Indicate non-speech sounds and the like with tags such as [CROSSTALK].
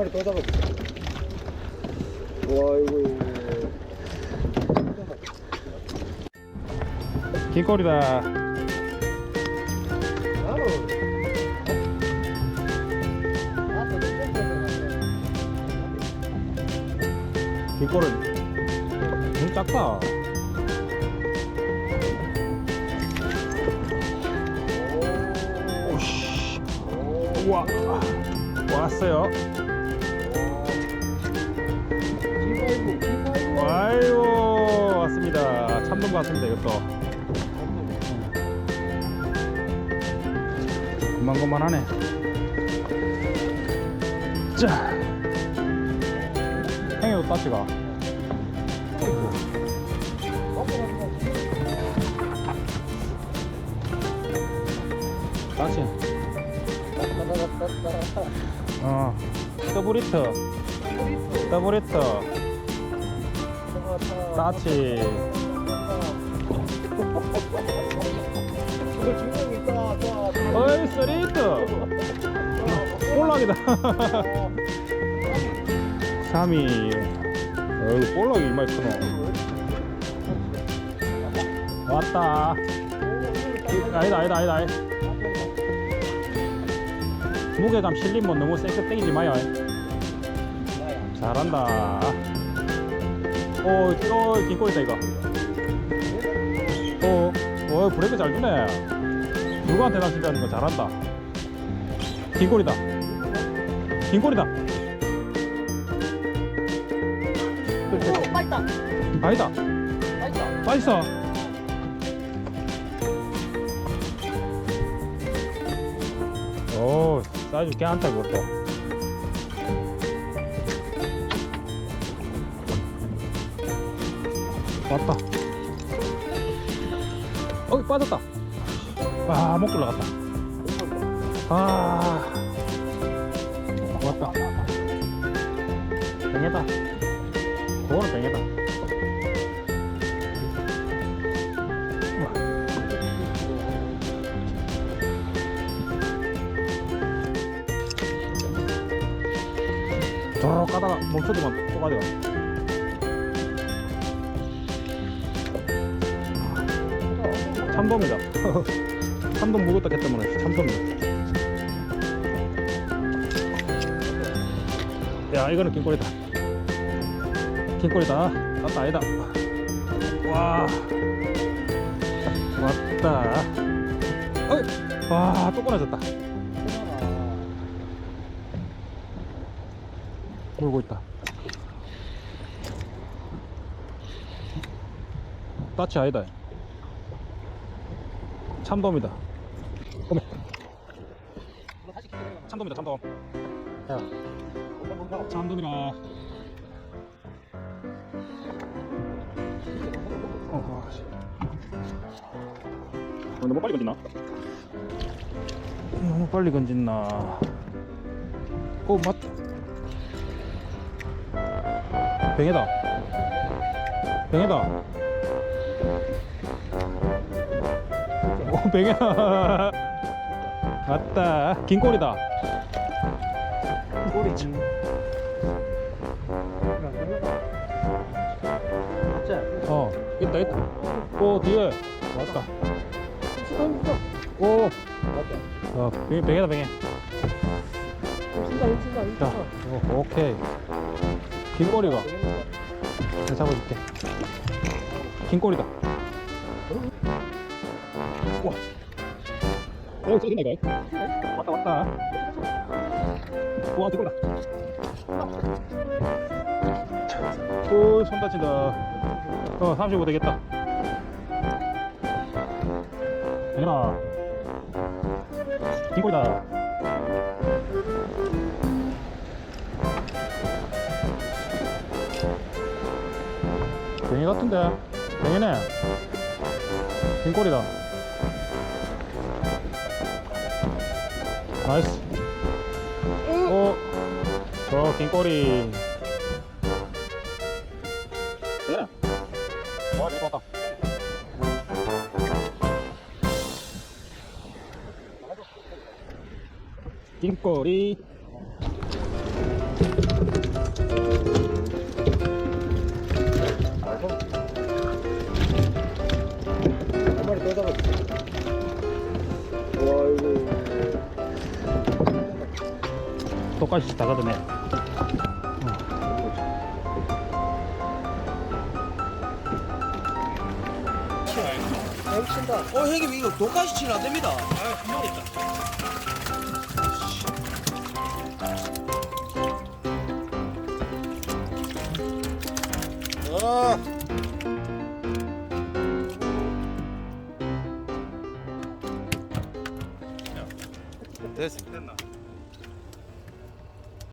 마리 더 잡아볼게. 와, 이거. 긴 꼬리다. 나는. 긴꼬리. 너무 작다. 오씨. 우와. 왔어요. 참돔 같습니다 이것도. 그만그만하네. 자. 행여도 따지가. 따지. 어. 더블히트. 더블히트. 따치. 중요한 게 있다. 자, 자. 볼락이다. [LAUGHS] 3위. 어이 볼락이 이마에 크노. 왔다. 아니다 아니다. 아니다. 무게감 실리면 너무 세게 땡기지 마요. 잘한다. 오, 오, 긴꼬리다 이거. 오, 오, 브레이크 잘 주네. 누구한테 낚시하는 거 잘한다. 긴꼬리다. 긴꼬리다. 오, 빨다. 아니다. 빨다. 빠있어. 오, 사이즈 괜찮다 이것도. 왔다. 어, 빠졌다. 아, 못 올라갔다. 아, 왔다. 뱅에다. 그거는 뱅에다. 저러 가다가 멈춰두면 또 가려. 참돔이다. 참돔 묵었다 했다면 참돔이다. 야 이거는 긴꼬리다. 긴꼬리다. 맞다 아니다. 와 왔다. 어이 와또 끊어졌다. 물고 있다. 따치 아니다. 참돔이다. 어메. 참돔이다, 참돔. 야. 참돔이다. 어, 아, 씨. 어, 너무 빨리 건진나? 너무 빨리 건진나? 오, 맞. 뱅에다. 뱅에다. 오, 뱅에다. 맞다. 긴 꼬리다. 꼬리 좀. 자, 어, 있다, 있다. 오, 뒤에. 왔다. 오. 어, 뱅에. 친다, 친다, 자. 오, 오케이. 긴 꼬리가. 내가 잡아줄게. 긴 꼬리다. 와. 오, 저긴다, 이거. 왔다, 왔다. 와, 뒤꼬리다. 오, 손 다친다. 어, 35 되겠다. 얘들아. 긴 꼬리다. 뱅이 같은데? 뱅이네. 긴 꼬리다. 나이스. 오, 저긴 꼬리. 네. 와, 이거 왔다. 긴 꼬리. 똑같이 다 걷어내. 어 형님 이거 독가시 치면 안 됩니다. 아. 됐습니다.